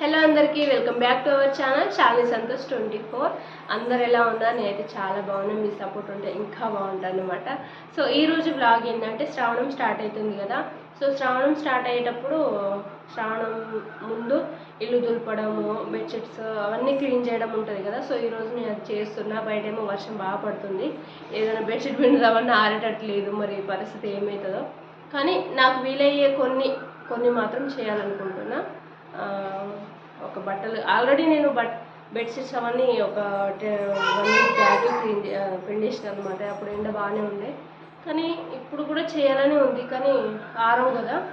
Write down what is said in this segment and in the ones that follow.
Hello అందరికీ welcome back to our channel చాలీ Santosh twenty four అందరు ఎలా ఉన్నారు? నేనైతే చాలా బాగున్నాను మీ సపోర్ట్ ఉంటే ఇంకా బాగుంటాను అనమాట సో ఈ రోజు బ్లాగ్ ఏంటంటే శ్రావణం స్టార్ట్ అవుతుంది కదా. సో శ్రావణం స్టార్ట్ అయ్యేటప్పుడు శ్రావణం ముందు ఇల్లు దులపడము బెడ్షీట్స్ అవన్నీ క్లీన్ చేయడం ఉంటుంది కదా. సో ఈ రోజు నేను అది చేస్తున్నా. బయటేమో వర్షం బాగా పడుతుంది. ఏదైనా బెడ్షీట్ పిండుదామన్నా ఆరేటట్లేదు. మరి పరిస్థితి ఏమవుతుందో కానీ నాకు వీలయ్యే కొన్ని కొన్ని మాత్రం చేయాలనుకుంటున్నా. ఒక బట్టలు ఆల్రెడీ నేను బట్ బెడ్షీట్స్ అవన్నీ ఒక వన్ వీక్ బ్యాక్ క్లీన్ పిండేసిన అనమాట అప్పుడు ఎండ బాగానే ఉండే. కానీ ఇప్పుడు కూడా చేయాలని ఉంది. కానీ ఆరం కదా.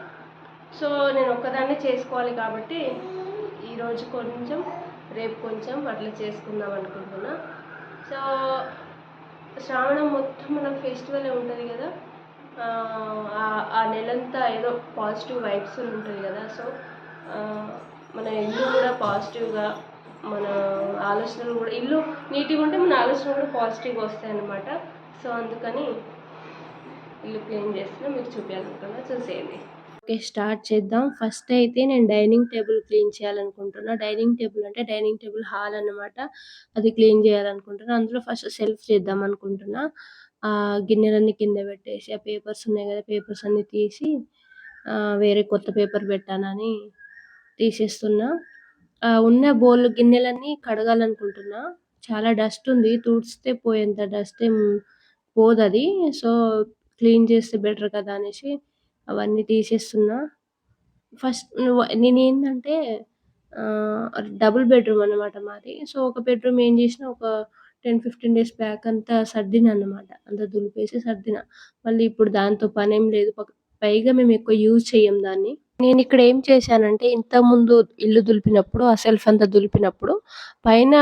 సో నేను ఒక్కదాన్నే చేసుకోవాలి కాబట్టి ఈరోజు కొంచెం రేపు కొంచెం అట్లా చేసుకుందాం అనుకుంటున్నా. సో శ్రావణం మొత్తం మనకు ఫెస్టివలే ఉంటుంది కదా. ఆ, నెలంతా ఏదో పాజిటివ్ వైబ్స్ ఉంటుంది కదా. సో మన ఇల్లు కూడా పాజిటివ్గా మన ఆలోచనలు కూడా ఇల్లు నీట్గా ఉంటే మన ఆలోచనలు కూడా పాజిటివ్గా వస్తాయి అన్నమాట సో అందుకని ఇల్లు క్లీన్ చేస్తున్నా మీకు చూపించాలనుకున్నా చూసేయండి. ఓకే స్టార్ట్ చేద్దాం. ఫస్ట్ అయితే నేను డైనింగ్ టేబుల్ క్లీన్ చేయాలనుకుంటున్నా. డైనింగ్ టేబుల్ అంటే డైనింగ్ టేబుల్ హాల్ అనమాట అది క్లీన్ చేయాలనుకుంటున్నా. అందులో ఫస్ట్ సెల్ఫ్ చేద్దాం అనుకుంటున్నా. ఆ గిన్నెలన్నీ కింద పెట్టేసి ఆ పేపర్స్ ఉన్నాయి కదా పేపర్స్ అన్ని తీసి వేరే కొత్త పేపర్ పెట్టానని తీసేస్తున్నా. ఆ ఉన్న బౌల్ గిన్నెలన్నీ కడగాలనుకుంటున్నా. చాలా డస్ట్ ఉంది. తుడిస్తే పోయేంత డస్ట్ ఏం పోదు అది. సో క్లీన్ చేస్తే బెటర్ కదా అనేసి అవన్నీ తీసేస్తున్నా. ఫస్ట్ నేను ఏంటంటే డబుల్ బెడ్రూమ్ అన్నమాట మాది. సో ఒక బెడ్రూమ్ ఏం చేసిన ఒక టెన్ ఫిఫ్టీన్ డేస్ బ్యాక్ అంతా సర్దిన అన్నమాట. అంత దులిపేసి సర్దిన. మళ్ళీ ఇప్పుడు దాంతో పనేం లేదు. పైగా మేము ఎక్కువ యూజ్ చేయం దాన్ని. నేను ఇక్కడ ఏం చేశానంటే ఇంత ముందు ఇల్లు దులిపినప్పుడు ఆ సెల్ఫ్ అంతా దులిపినప్పుడు పైన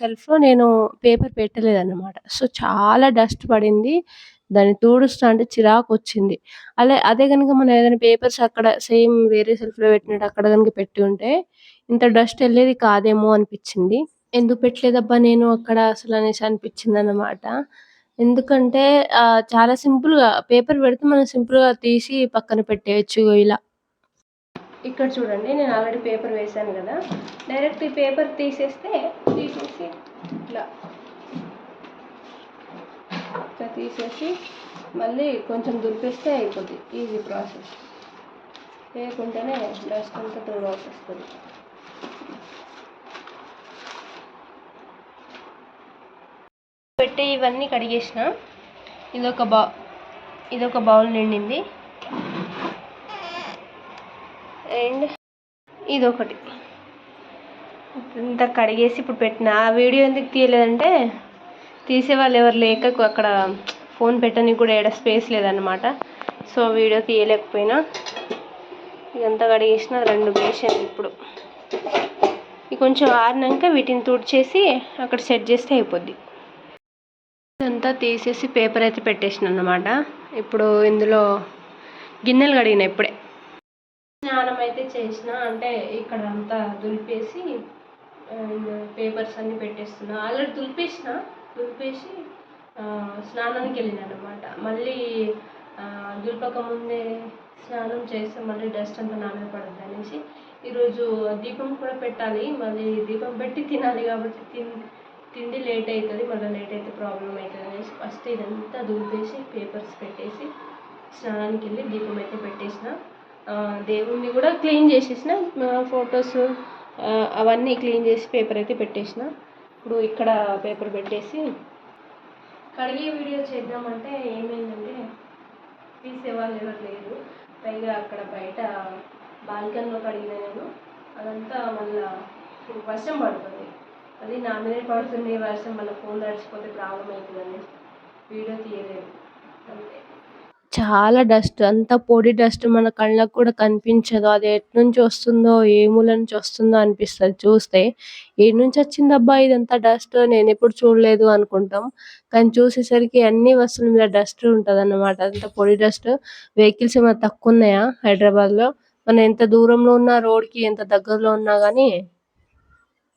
సెల్ఫ్లో నేను పేపర్ పెట్టలేదన్నమాట. సో చాలా డస్ట్ పడింది. దాన్ని తుడుస్తా అంటే చిరాకు వచ్చింది. అలా అదే కనుక మనం ఏదైనా పేపర్స్ అక్కడ సేమ్ వేరే సెల్ఫ్లో పెట్టినట్టు అక్కడ కనుక పెట్టి ఉంటే ఇంత డస్ట్ వెళ్ళేది కాదేమో అనిపించింది. ఎందుకు పెట్టలేదబ్బా నేను అక్కడ అసలు అనేసి అనిపించింది అన్నమాట ఎందుకంటే చాలా సింపుల్గా పేపర్ పెడితే మనం సింపుల్గా తీసి పక్కన పెట్టేయచ్చు ఇలా. ఇక్కడ చూడండి నేను ఆల్రెడీ పేపర్ వేసాను కదా. డైరెక్ట్ ఈ పేపర్ తీసేస్తే తీసేసి ఇట్లా ఇట్లా తీసేసి మళ్ళీ కొంచెం దులిపిస్తే అయిపోద్ది. ఈజీ ప్రాసెస్ లేకుంటేనే డస్ట్ అంతా తుడవాల్సి వస్తుంది. పెట్టి ఇవన్నీ కడిగేసిన. ఇదొక బౌ ఇదొక బౌల్ నిండింది. అండ్ ఇదొకటి. ఇంత కడిగేసి ఇప్పుడు పెట్టిన. ఆ వీడియో ఎందుకు తీయలేదంటే తీసే వాళ్ళు ఎవరు లేక అక్కడ ఫోన్ పెట్టడానికి కూడా ఏడ స్పేస్ లేదనమాట సో వీడియో తీయలేకపోయినా. ఇదంతా కడిగేసిన రెండు వేసాను ఇప్పుడు. ఇది కొంచెం ఆరినాక వీటిని తుడిచేసి అక్కడ సెట్ చేస్తే అయిపోద్ది. ఇదంతా తీసేసి పేపర్ అయితే పెట్టేసిన అనమాట ఇప్పుడు ఇందులో గిన్నెలు కడిగిన ఇప్పుడే. స్నానం అయితే చేసిన అంటే ఇక్కడ అంతా దులిపేసి పేపర్స్ అన్ని పెట్టేస్తున్నా. ఆల్రెడీ దులిపేసిన దులిపేసి స్నానానికి వెళ్ళిన అనమాట మళ్ళీ దులిపక ముందే స్నానం చేస్తే మళ్ళీ డస్ట్ అంతా నా పడుతుంది అనేసి ఈరోజు దీపం కూడా పెట్టాలి. మళ్ళీ దీపం పెట్టి తినాలి కాబట్టి తిన్ తిండి లేట్ అవుతుంది మళ్ళీ లేట్ అయితే ప్రాబ్లం అవుతుంది అనేసి ఫస్ట్ ఇదంతా దులిపేసి పేపర్స్ పెట్టేసి స్నానానికి వెళ్ళి దీపం అయితే పెట్టేసిన. దేవుణ్ణి కూడా క్లీన్ చేసేసిన ఫొటోస్ అవన్నీ క్లీన్ చేసి పేపర్ అయితే పెట్టేసిన. ఇప్పుడు ఇక్కడ పేపర్ పెట్టేసి కడిగే వీడియో చేద్దామంటే ఏమైందంటే తీసేవాళ్ళు ఎవరు లేరు. పైగా అక్కడ బయట బాల్కనీలో కడిగిన నేను. అదంతా మళ్ళా వర్షం పడుతుంది. అది నా మీదే పడుతుంది వర్షం మళ్ళీ ఫోన్ తడిచిపోతే ప్రాబ్లం అవుతుందని వీడియో తీయలేదు. అంతే. చాలా డస్ట్ అంతా పొడి డస్ట్ మన కళ్ళకు కూడా కనిపించదు. అది ఎట్నుంచి వస్తుందో ఏ మూల నుంచి వస్తుందో అనిపిస్తుంది. చూస్తే ఏ నుంచి వచ్చిందబ్బా ఇదంతా డస్ట్? నేను ఎప్పుడు చూడలేదు అనుకుంటాం. కానీ చూసేసరికి అన్ని వస్తువుల మీద డస్ట్ ఉంటుంది అన్నమాట అంత పొడి డస్ట్. వెహికల్స్ ఏమైనా తక్కువ ఉన్నాయా హైదరాబాద్లో? మనం ఎంత దూరంలో ఉన్నా రోడ్కి ఎంత దగ్గరలో ఉన్నా కానీ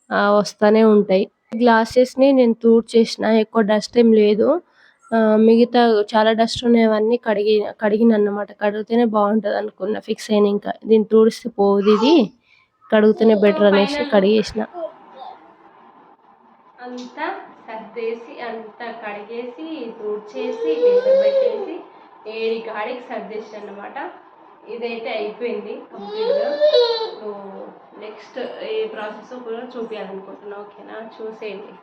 వస్తూనే వస్తానే ఉంటాయి. గ్లాసెస్ని నేను తూర్ చేసిన ఎక్కువ డస్ట్ ఏం లేదు. మిగతా చాలా డస్ట్ ఉన్నవన్నీ కడిగి కడిగిన అన్నమాట కడిగితేనే బాగుంటది అనుకున్నా. ఫిక్స్ అయిన ఇంకా. దీన్ని తుడిస్తే పోదు ఇది. కడుగుతూనే బెటర్ అనేసి కడిగేసిన. అంతా సర్దేసి అంతా కడిగేసి తుడిచేసి పెట్టేసి ఏడి గాడికి సర్దేసి అన్నమాట ఇదైతే అయిపోయింది కంప్లీట్గా. సో నెక్స్ట్ ఏ ప్రాసెస్ కూడా చూపించాలనుకుంటున్నా ఓకేనా? చూసేయండి.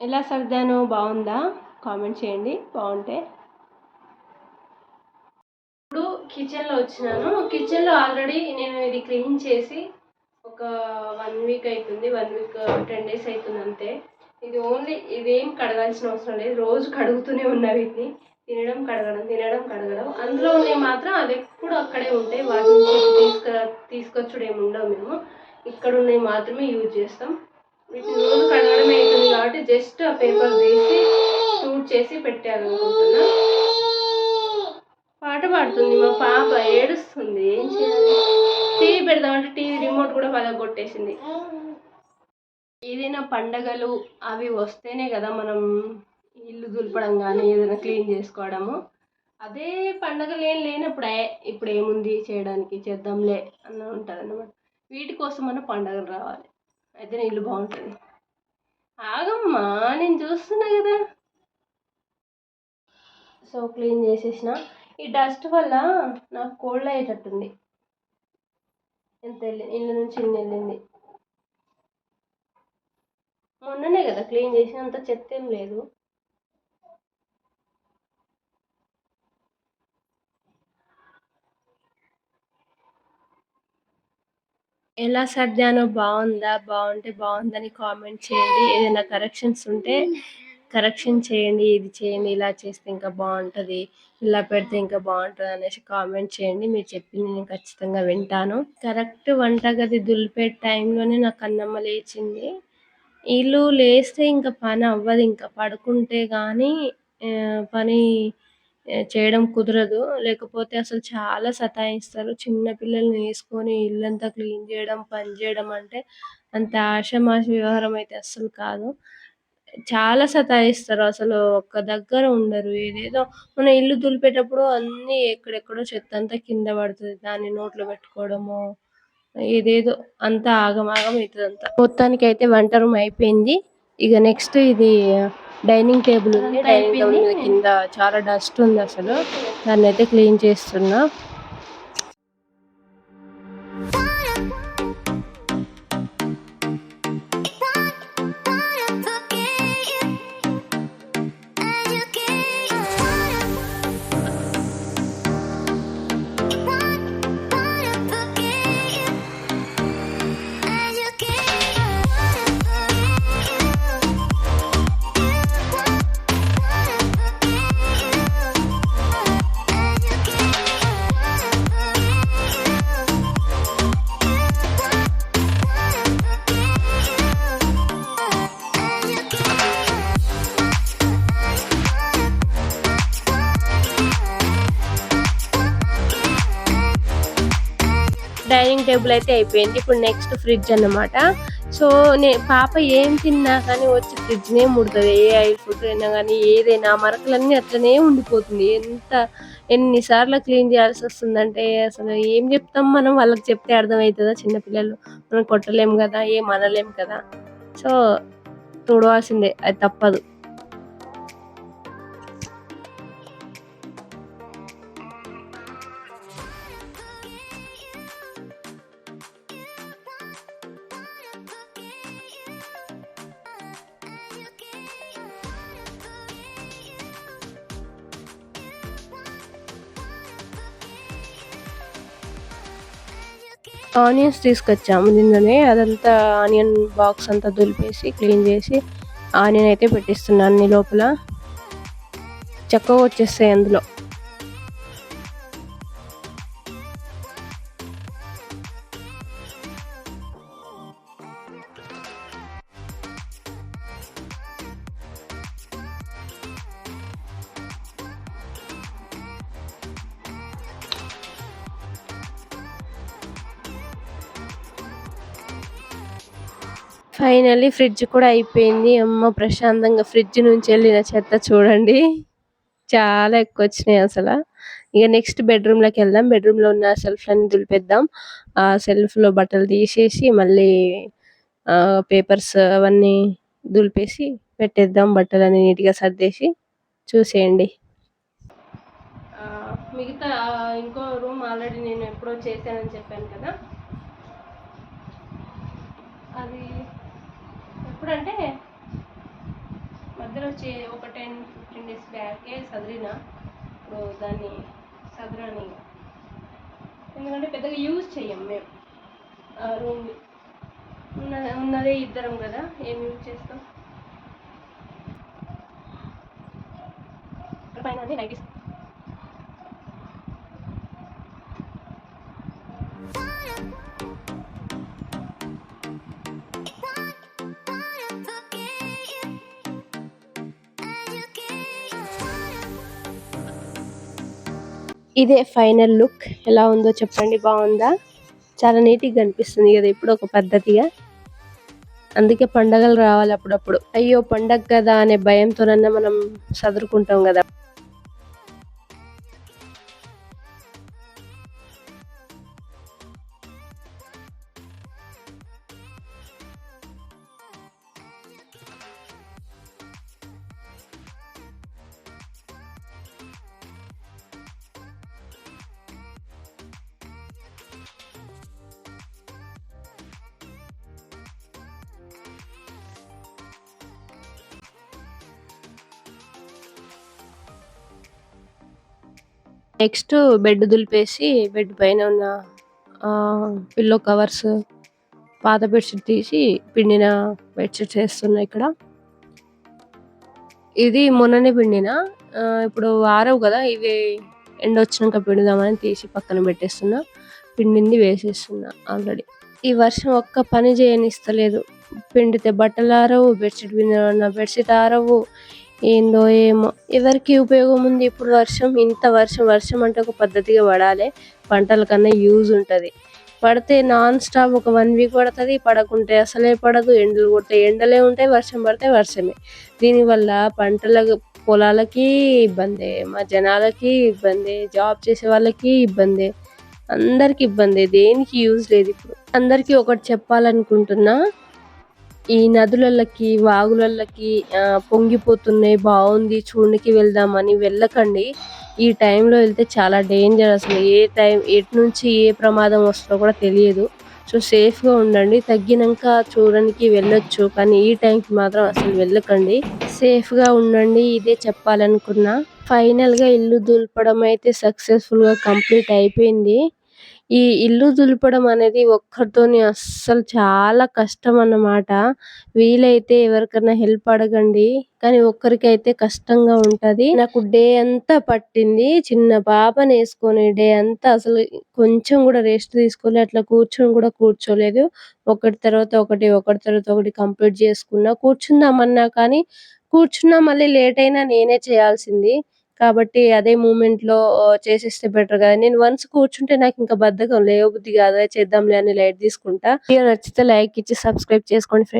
ఎలా సర్దాను బాగుందా? కామెంట్ చేయండి. బాగుంటే. ఇప్పుడు కిచెన్లో వచ్చినాను. కిచెన్లో ఆల్రెడీ నేను ఇది క్లీన్ చేసి ఒక వన్ వీక్ అవుతుంది వన్ వీక్ టెన్ డేస్ అవుతుంది అంతే. ఇది ఓన్లీ ఇదేం కడగాల్సిన అవసరం లేదు. రోజు కడుగుతూనే ఉన్నా వీటిని. తినడం కడగడం తినడం కడగడం. అందులో ఉన్నాయి మాత్రం అది ఎప్పుడు అక్కడే ఉంటాయి. వాటి నుంచి తీసుకు తీసుకొచ్చుడు ఏమి ఉండవు మేము. ఇక్కడ ఉన్నవి మాత్రమే యూజ్ చేస్తాం. వీటిని రోజు కడగడం అవుతుంది కాబట్టి జస్ట్ ఆ పేపర్ తీసి షూట్ చేసి పెట్టాలనుకుంటున్నా. పాట పాడుతుంది మా పాప ఏడుస్తుంది. ఏం చేయాలి? టీవీ పెడదామంటే టీవీ రిమోట్ కూడా పదగొట్టేసింది ఏదైనా పండగలు అవి వస్తేనే కదా మనం ఇల్లు దులపడం కానీ ఏదైనా క్లీన్ చేసుకోవడము. అదే పండగలు ఏం లేనప్పుడు ఇప్పుడు ఏముంది చేయడానికి చేద్దాంలే అన్న ఉంటుంది అన్నమాట వీటి కోసం మన పండగలు రావాలి. అయితే నీళ్ళు ఇల్లు బాగుంటుంది. ఆగమ్మా నేను చూస్తున్నా కదా. సో క్లీన్ చేసేసిన. ఈ డస్ట్ వల్ల నాకు కోల్డ్ అయ్యేటట్టుంది. ఎంత వెళ్ళి ఇల్లు నుంచి ఇన్ని వెళ్ళింది. మొన్ననే కదా క్లీన్ చేసినంత చెత్త ఏం లేదు. ఎలా సర్దానో బాగుందా బాగుంటే బాగుందని కామెంట్ చేయండి. ఏదైనా కరెక్షన్స్ ఉంటే కరెక్షన్ చేయండి ఇది చేయండి ఇలా చేస్తే ఇంకా బాగుంటుంది ఇలా పెడితే ఇంకా బాగుంటుంది అనేసి కామెంట్ చేయండి. మీరు చెప్పింది నేను ఖచ్చితంగా వింటాను. కరెక్ట్ వంటగది దులిపే టైంలోనే నాకు అన్నమ్మ లేచింది. వీళ్ళు లేస్తే ఇంకా పని అవ్వదు. ఇంకా పడుకుంటే కానీ పని చేయడం కుదరదు. లేకపోతే అసలు చాలా సతాయిస్తారు. చిన్న పిల్లల్ని వేసుకొని ఇల్లంతా క్లీన్ చేయడం పని చేయడం అంటే అంత ఆషమాష వ్యవహారం అయితే అస్సలు కాదు. చాలా సతాయిస్తారు. అసలు ఒక్క దగ్గర ఉండరు. ఏదేదో మన ఇల్లు దులిపేటప్పుడు అన్నీ ఎక్కడెక్కడో చెత్త అంతా కింద పడుతుంది. దాన్ని నోట్లో పెట్టుకోవడము ఏదేదో అంతా ఆగమాగం అవుతుంది అంతా. మొత్తానికి అయితే వంట రూమ్ అయిపోయింది. ఇక నెక్స్ట్ ఇది డైనింగ్ టేబుల్ ఉంది. డైనింగ్ టేబుల్ మీద కింద చాలా డస్ట్ ఉంది అసలు. దాన్ని అయితే క్లీన్ చేస్తున్నా. డైనింగ్ టేబుల్ అయితే అయిపోయింది. ఇప్పుడు నెక్స్ట్ ఫ్రిడ్జ్ అన్నమాట. సో నే పాప ఏం తిన్నా కానీ వచ్చి ఫ్రిడ్జ్నే ముడుతుంది. ఏ ఆయిల్ ఫుడ్ అయినా కానీ ఏదైనా మరకలన్నీ అట్లనే ఉండిపోతుంది. ఎంత ఎన్నిసార్లు క్లీన్ చేయాల్సి వస్తుందంటే అసలు ఏం చెప్తాం మనం? వాళ్ళకి చెప్తే అర్థమవుతుందా చిన్నపిల్లలు? మనం కొట్టలేము కదా? ఏం అనలేము కదా? సో చూడవలసిందే అది తప్పదు. ఆనియన్స్ తీసుకొచ్చాము నిన్ననే. అదంతా ఆనియన్ బాక్స్ అంతా దులిపేసి క్లీన్ చేసి ఆనియన్ అయితే పెట్టిస్తున్నాను అన్ని లోపల. చక్కగా వచ్చేస్తాయి అందులో. ఫైనల్లీ ఫ్రిడ్జ్ కూడా అయిపోయింది. అమ్మ ప్రశాంతంగా ఫ్రిడ్జ్ నుంచి వెళ్ళిన చెత్త చూడండి. చాలా ఎక్కువ వచ్చినాయి అసలు. ఇక నెక్స్ట్ బెడ్రూమ్లోకి వెళ్దాం. బెడ్రూమ్లో ఉన్న సెల్ఫ్లన్నీ దులిపేద్దాం. ఆ సెల్ఫ్లో బట్టలు తీసేసి మళ్ళీ పేపర్స్ అవన్నీ దులిపేసి పెట్టేద్దాం. బట్టలన్నీ నీట్గా సర్దేసి చూసేయండి. మిగతా ఇంకో రూమ్ ఆల్రెడీ నేను ఎప్పుడో చేశానని చెప్పాను కదా. అది ఎప్పుడంటే మధ్యలో వచ్చి ఒక టెన్ ఫిఫ్టీన్ డేస్ బ్యాకే సదిరిన. ఇప్పుడు దాన్ని సదరని. ఎందుకంటే పెద్దగా యూజ్ చెయ్యం మేము. ఆ రూమ్ని. ఉన్న ఉన్నదే ఇద్దరం కదా ఏం యూజ్ చేస్తాం? పైన అన్ని ఇదే ఫైనల్ లుక్. ఎలా ఉందో చెప్పండి. బాగుందా? చాలా నీట్గా కనిపిస్తుంది కదా ఇప్పుడు ఒక పద్ధతిగా. అందుకే పండగలు రావాలి అప్పుడప్పుడు. అయ్యో పండగ కదా అనే భయంతోనన్నా మనం చదువుకుంటాం కదా. నెక్స్ట్ బెడ్ దులిపేసి బెడ్ పైన ఉన్న పిల్లో కవర్స్ పాత బెడ్షీట్ తీసి పిండిన బెడ్షీట్ వేస్తున్నా ఇక్కడ. ఇది మొన్ననే పిండిన ఇప్పుడు ఆరవు కదా ఇవి ఎండ వచ్చినాక పిండుదామని తీసి పక్కన పెట్టేస్తున్నా. పిండింది వేసేస్తున్నా ఆల్రెడీ. ఈ వర్షం ఒక్క పని చేయనిస్తలేదు. పిండితే బట్టలు ఆరవు బెడ్షీట్ పిండిన బెడ్షీట్ ఆరవు ఏందో ఏమో. ఎవరికి ఉపయోగం ఉంది? ఇప్పుడు వర్షం ఇంత వర్షం వర్షం అంటే ఒక పద్ధతిగా పడాలి. పంటల కన్నా యూజ్ ఉంటుంది. పడితే నాన్ స్టాప్ ఒక వన్ వీక్ పడుతుంది పడకుంటే అసలే పడదు. ఎండలు కొట్టే ఎండలే ఉంటాయి వర్షం పడితే వర్షమే. దీనివల్ల పంటల పొలాలకి ఇబ్బందే మా జనాలకి ఇబ్బంది జాబ్ చేసే వాళ్ళకి ఇబ్బందే. అందరికి ఇబ్బంది దేనికి యూజ్ లేదు ఇప్పుడు. అందరికీ ఒకటి చెప్పాలనుకుంటున్నా ఈ నదులకి వాగులకి పొంగిపోతున్నాయి బాగుంది చూడనికి వెళ్దామని వెళ్ళకండి. ఈ టైంలో వెళ్తే చాలా డేంజర్ అసలు. ఏ టైం ఎటు నుంచి ఏ ప్రమాదం వస్తుందో కూడా తెలియదు. సో సేఫ్గా ఉండండి. తగ్గినాక చూడడానికి వెళ్ళొచ్చు కానీ ఈ టైంకి మాత్రం అసలు వెళ్ళకండి. సేఫ్గా ఉండండి ఇదే చెప్పాలనుకున్నా. ఫైనల్గా ఇల్లు దులపడం అయితే సక్సెస్ఫుల్గా కంప్లీట్ అయిపోయింది. ఈ ఇల్లు దులపడం అనేది ఒక్కరితోని అస్సలు చాలా కష్టం అన్నమాట వీలైతే ఎవరికైనా హెల్ప్ అడగండి కానీ ఒక్కరికైతే కష్టంగా ఉంటది. నాకు డే అంతా పట్టింది. చిన్న పాపని వేసుకొని డే అంతా అసలు కొంచెం కూడా రెస్ట్ తీసుకోలే అట్లా కూర్చొని కూడా కూర్చోలేదు. ఒకటి తర్వాత ఒకటి ఒకటి తర్వాత ఒకటి కంప్లీట్ చేసుకున్నా కూర్చుందామన్నా కానీ కూర్చున్నా మళ్ళీ లేట్ అయినా నేనే చేయాల్సింది. కాబట్టి అదే మూమెంట్లో చేసేస్తే బెటర్ కదా. నేను వన్స్ కూర్చుంటే నాకు ఇంకా బద్ధకం లేవబుద్ధి కాదు చేద్దాంలే అని లైట్ తీసుకుంటా. వీడియో నచ్చితే లైక్ ఇచ్చి సబ్స్క్రైబ్ చేసుకోండి ఫ్రెండ్స్.